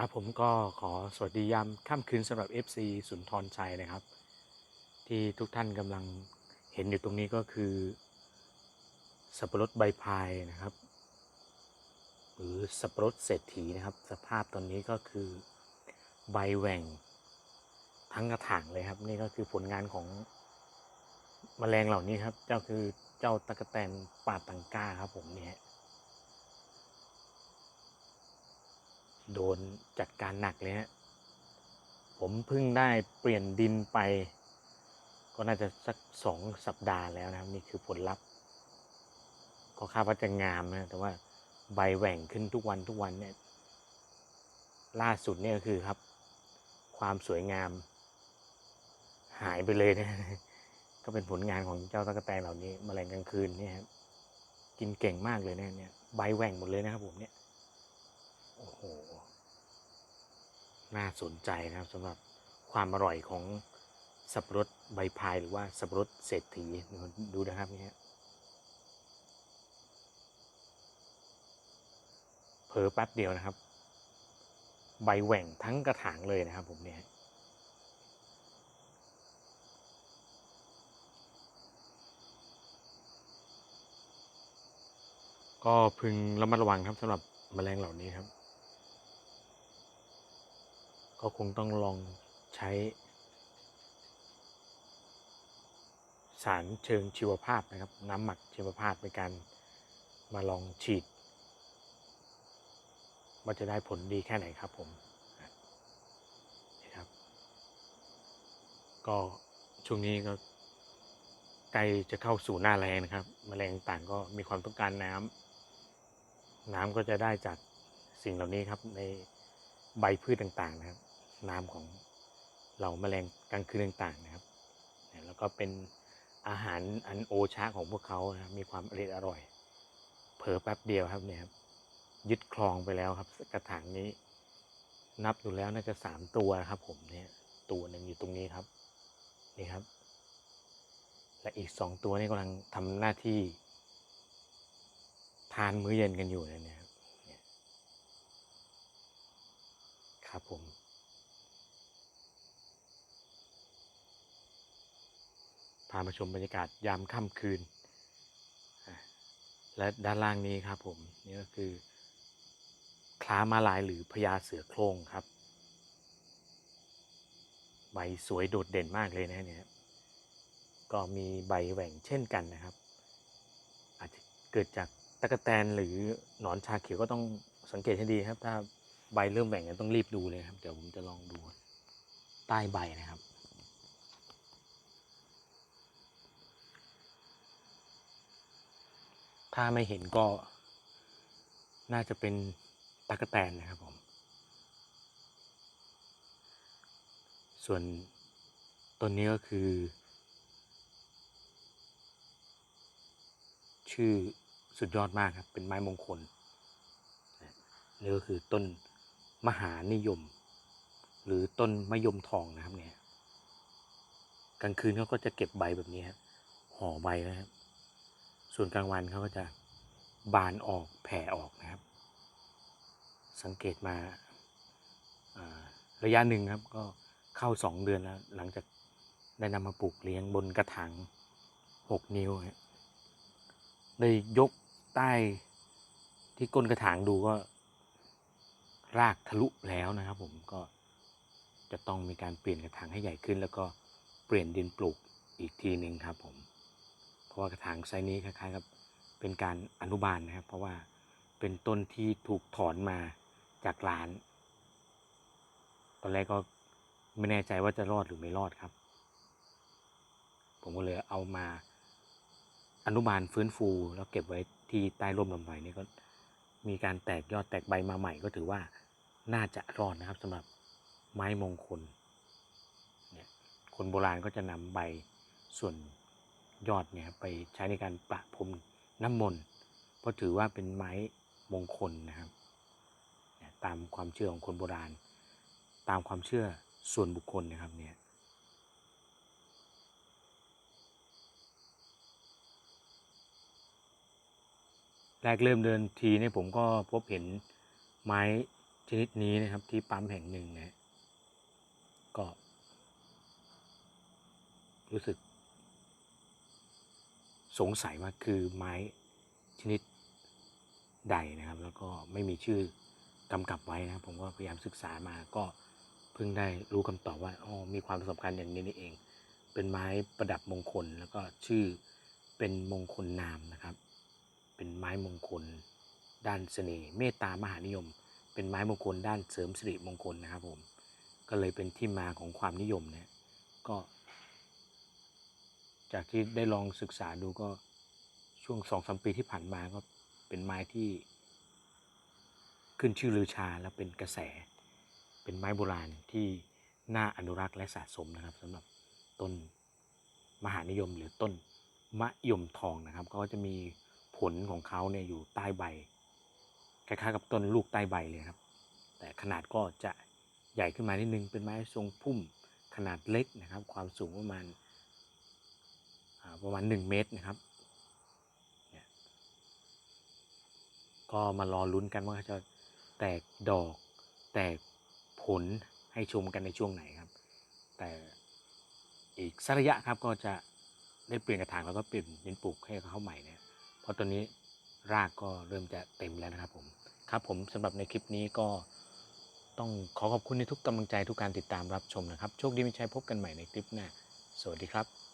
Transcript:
ครับผมก็ขอสวัสดียามค่ำคืนสำหรับ FC สุนทรชัยนะครับ ที่ทุกท่านกำลังเห็นอยู่ตรงนี้ก็คือ สับปะรดใบพายนะครับ หรือสับปะรดเศรษฐีนะครับ สภาพตอนนี้ก็คือใบแหว่งทั้งกระถางเลยครับ นี่ก็คือผลงานของแมลงเหล่านี้ครับ เจ้าคือเจ้าตะกะแตนป่าตังก้าครับผมเนี่ย โดนจัดการหนักเลยฮะผมเพิ่งได้เปลี่ยนดินไป ก็น่าจะสักสองสัปดาห์แล้วนะครับ นี่คือผลลัพธ์ ก็คาดว่าจะงามนะแต่ว่าใบแหว่งขึ้นทุกวันทุกวันเนี่ยล่าสุดเนี่ยก็คือครับ ความสวยงาม หายไปเลยนะก็เป็นผลงานของเจ้าตะกแตนเหล่านี้มแมลงกลางคืนเนี่ยครับกินเก่งมากเลยนะเนี่ยใบแหว่งหมดเลยนะครับผมเนี่ยโอ้โห น่าสนใจนะครับสำหรับความอร่อยของสับปะรดใบพายหรือว่าสับปะรดเศรษฐีดูนะครับนี่ฮะเผลอแป๊บเดียวนะครับ ใบแหว่งทั้งกระถางเลยนะครับผมเนี่ยก็พึงระมัดระวังครับสำหรับแมลงเหล่านี้ครับ ก็คงต้องลองใช้ สารเชิงชีวภาพนะครับ น้ำหมักชีวภาพในการมาลองฉีดว่าจะได้ผลดีแค่ไหนครับผมนี่ครับ ก็ช่วงนี้ก็ใกล้จะเข้าสู่หน้าแรงนะครับแมลงต่างก็มีความต้องการน้ำน้ำก็จะได้จากสิ่งเหล่านี้ครับในใบพืชต่างๆนะครับ น้ำของเหล่าแมลงกลางคืนต่างๆนะครับ แล้วก็เป็นอาหารอันโอชาของพวกเขานะครับมีความอร่อยอร่อย เผลอแป๊บเดียวครับเนี่ยครับยึดคลองไปแล้วครับ กระถางนี้นับอยู่แล้วน่าจะสามตัวนะครับ ผมเนี่ยตัวหนึ่งอยู่ตรงนี้ครับ นี่ครับ และอีกสองตัวนี่กำลังทำหน้าที่ ทานมื้อเย็นกันอยู่เนะครับเนี่ยครับผมามาชมบรรยากาศยามค่ำคืน และด้านล่างนี้ครับผมนี่ก็คือคล้ามาลายหรือพญาเสือโคร่งครับ ใบสวยโดดเด่นมากเลยนะเนี่ยก็มีใบแหว่งเช่นกันนะครับ อาจจะเกิดจากตะกแตนหรือหนอนชาเขียวก็ต้องสังเกตให้ดีครับ ถ้าใบเริ่มแหว่งต้องรีบดูเลยครับ เดี๋ยวผมจะลองดูใต้ใบนะครับ ถ้าไม่เห็นก็ น่าจะเป็นตะกแตนนะครับผม ส่วนต้นนี้ก็คือ ชื่อสุดยอดมากครับ เป็นไม้มงคลนี่ก็คือต้นมหานิยม หรือต้นมะยมทองนะครับเนี่ยกลางคืนเขาก็จะเก็บใบแบบนี้ครับห่อใบนะครับ ส่วนกลางวันเขาก็จะบานออกแผ่ออกนะครับ สังเกตมาาระยะหนึ่งครับก็เข้าสองเดือนแล้ว หลังจากได้นำมาปลูกเลี้ยงบนกระถางหกนิ้วครได้ยกใต้ที่ก้นกระถางดูก็ รากทะลุแล้วนะครับผมก็จะต้องมีการเปลี่ยนกระถางให้ใหญ่ขึ้น แล้วก็เปลี่ยนดินปลูกอีกทีหนึ่งครับผม ราะว่ากระถางไซส์นี้คล้ายๆกับเป็นการอนุบาลนะครับ เพราะว่าเป็นต้นที่ถูกถอนมาจากร้าน ตอนแรกก็ไม่แน่ใจว่าจะรอดหรือไม่รอดครับ ผมก็เลยเอามาอนุบาลฟื้นฟูแล้วเก็บไว้ที่ใต้ร่มลำไยนี่ก็มีการแตกยอดแตกใบมาใหม่ก็ถือว่าน่าจะรอดนะครับสำหรับไม้มงคลเนี่ยคนโบราณก็จะนำใบส่วน ยอดเนี่ยไปใช้ในการประพรมน้ำมนต์เพราะถือว่าเป็นไม้มงคลนะครับ ตามความเชื่อของคนโบราณ ตามความเชื่อส่วนบุคคลนะครับเนี่ยแรกเริ่มเดินทีเนี่ยผมก็พบเห็นไม้ชนิดนี้นะครับที่ปั๊มแห่งหนึ่งนะก็รู้สึก สงสัยว่าคือไม้ชนิดใดนะครับ แล้วก็ไม่มีชื่อกำกับไว้นะครับผมก็พยายามศึกษามาก็เพิ่งได้รู้คำตอบว่าอ๋อมีความสำคัญอย่างนี้นี่เอง เป็นไม้ประดับมงคลแล้วก็ชื่อเป็นมงคลนามนะครับ เป็นไม้มงคล ด้านเสน่ห์เมตตามหานิยม เป็นไม้มงคลด้านเสริมสิริมงคลนะครับผมก็เลยเป็นที่มาของความนิยมเนี่ยก็ จากที่ได้ลองศึกษาดูก็ช่วงสองสมปีที่ผ่านมาก็เป็นไม้ที่ ขึ้นชื่อลือชาและเป็นกระแส เป็นไม้โบราณที่น่าอนุรักษ์และสะสมนะครับสำหรับต้นมหานิยมหรือต้นมะยมทองนะครับก็จะมีผลของเขาเนี่ยอยู่ใต้ใบคล้ายๆกับต้นลูกใต้ใบเลยครับ แต่ขนาดก็จะใหญ่ขึ้นมานิดนึงเป็นไม้ทรงพุ่มขนาดเล็กนะครับ ความสูงประมาณ ประมาณ1เมตรนะครับเนี่ยก็มารอลุ้นกันว่าจะแตกดอก แตกผลให้ชมกันในช่วงไหนครับ แต่อีกสักระยะครับก็จะได้เปลี่ยนกระถางแล้วก็เปลี่ยนดินปลูกให้เขาใหม่เนี่ยเพราะตอนนี้รากก็เริ่มจะเต็มแล้วนะครับผมครับผมสำหรับในคลิปนี้ก็ต้องขอขอบคุณในทุกกำลังใจทุกการติดตามรับชมนะครับ โชคดีมีชัยพบกันใหม่ในคลิปหน้า สวัสดีครับ